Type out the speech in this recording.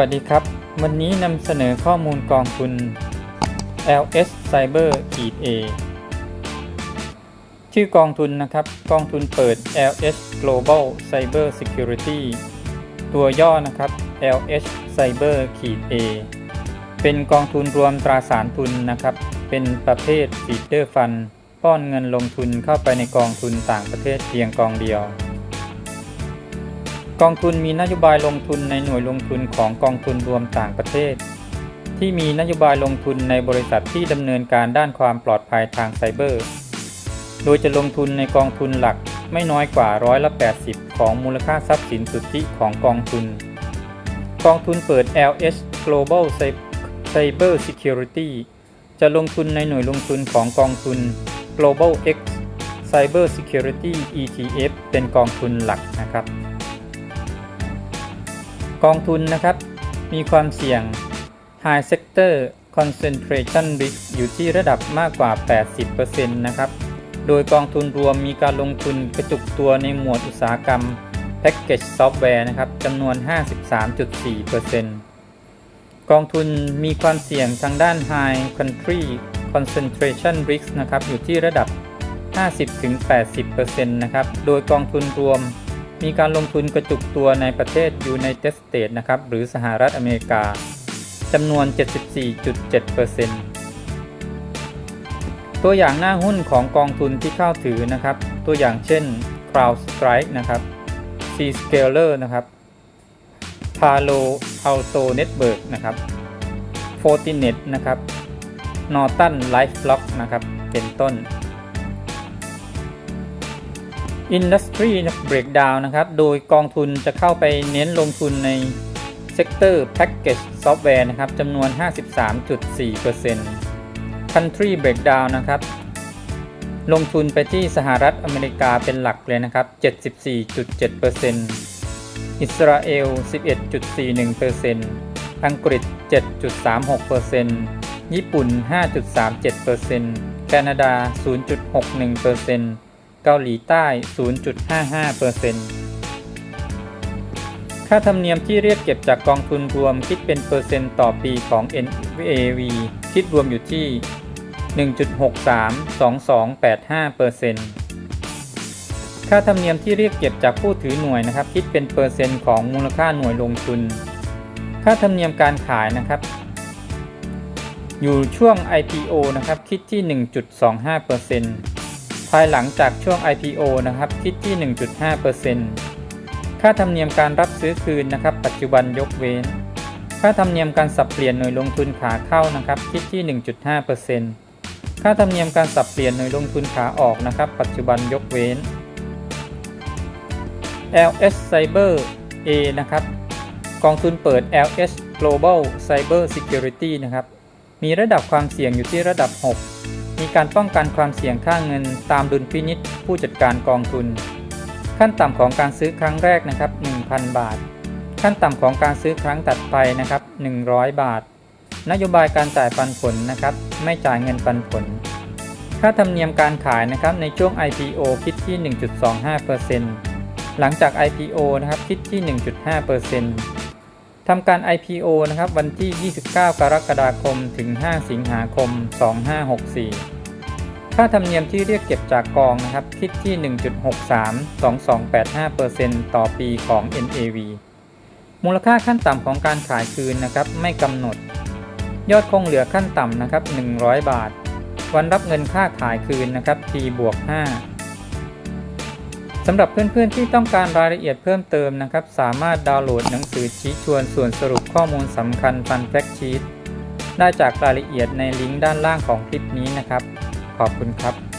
วัสดีครับ วันนี้นำเสนอข้อมูลกองทุน LS Cyber A ชื่อกองทุนนะครับ กองทุนเปิด LS Global Cyber Security ตัวย่อนะครับ LH Cyber A เป็นกองทุนรวมตราสารทุนนะครับ เป็นประเภท Feeder Fund ป้อนเงินลงทุนเข้าไปในกองทุนต่างประเทศเพียงกองเดียว กองทุนมีนโยบายลงทุนในหน่วยลงทุนของกองทุนรวมต่างประเทศ ที่มีนโยบายลงทุนในบริษัทที่ดำเนินการด้านความปลอดภัยทางไซเบอร์ โดยจะลงทุนในกองทุนหลักไม่น้อยกว่าร้อยละ80 ของมูลค่าทรัพย์สินสุทธิของกองทุน กองทุนเปิด LH Global Cyber Security จะลงทุนในหน่วยลงทุนของกองทุน Global X Cyber Security ETF เป็นกองทุนหลักนะครับ กองทุนนะครับ มีความเสี่ยง High Sector Concentration Risk อยู่ที่ระดับมากกว่า 80%นะครับ โดยกองทุนรวมมีการลงทุนกระจุกตัวในหมวดอุตสาหกรรม Package Software นะครับจำนวน 53.4%กองทุนมีความเสี่ยงทางด้าน High Country Concentration Risk นะครับอยู่ที่ระดับ 50-80%นะครับ โดยกองทุนรวม มีการลงทุนกระจุกตัวในประเทศ United States นะครับ หรือสหรัฐอเมริกาจำนวน 74.7%ตัวอย่างหน้าหุ้นของกองทุนที่เข้าถือนะครับ ตัวอย่างเช่น CrowdStrike นะครับ C-Scaler นะครับ Palo Alto Network นะครับ Fortinet นะครับ Norton LifeLock นะครับ เป็นต้น Industry Breakdown นะครับ โดยกองทุนจะเข้าไปเน้นลงทุนใน Sector Package Software นะครับจำนวน 53.4% Country Breakdown นะครับ ลงทุนไปที่สหรัฐอเมริกาเป็นหลักเลยนะครับ 74.7%อิสราเอล 11.41%อังกฤษ 7.36%ญี่ปุ่น 5.37%แคนาดา 0.61% เกาหลีใต้ 0.55%ค่าธรรมเนียมที่เรียกเก็บจากกองทุนรวมคิดเป็นเปอร์เซ็นต์ต่อปีของ NAV คิดรวมอยู่ที่ 1.632285%ค่าธรรมเนียมที่เรียกเก็บจากผู้ถือหน่วยนะครับ คิดเป็นเปอร์เซ็นต์ของมูลค่าหน่วยลงทุน ค่าธรรมเนียมการขายนะครับ อยู่ช่วง IPO นะครับ คิดที่ 1.25%ายหลังจากช่วง IPO นะครับคิดที่ 1.5%ค่าธรรมเนียมการรับซื้อคืนนะครับ ปัจจุบันยกเว้น ค่าธรรมเนียมการสับเปลี่ยนหน่วยลงทุนขาเข้านะครับคิดที่ 1.5%ค่าธรรมเนียมการสับเปลี่ยนหน่วยลงทุนขาออกนะครับ ปัจจุบันยกเว้น LS Cyber A นะครับกองทุนเปิด LS Global Cyber Security นะครับมีระดับความเสี่ยงอยู่ที่ระดับ 6 มีการป้องกันความเสี่ยงค่าเงินตามดุลพินิษผู้จัดการกองทุน ขั้นต่ำของการซื้อครั้งแรกนะครับ 1,000 บาท ขั้นต่ำของการซื้อครั้งตัดไปนะครับ 100 บาท นโยบายการจ่ายปันผลนะครับ ไม่จ่ายเงินปันผล ค่าธรรมเนียมการขายนะครับในช่วง IPO คิดที่ 1.25%หลังจาก IPO นะครับคิดที่ 1.5%ทำการ IPO นะครับวันที่ 29 กรกฎาคม ถึง 5 สิงหาคม 2564 ค่าธรรมเนียมที่เรียกเก็บจากกองนะครับ คิดที่ 1.632285%ต่อปีของ NAV มูลค่าขั้นต่ำของการขายคืนนะครับ ไม่กำหนด ยอดคงเหลือขั้นต่ำนะครับ 100 บาท วันรับเงินค่าขายคืนนะครับ T บวก5สำหรับเพื่อนๆที่ต้องการรายละเอียดเพิ่มเติมนะครับ สามารถดาวน์โหลดหนังสือชี้ชวนส่วนสรุปข้อมูลสำคัญฟันแฟกชีตได้จากรายละเอียดในลิงก์ด้านล่างของคลิปนี้นะครับ ขอบคุณครับ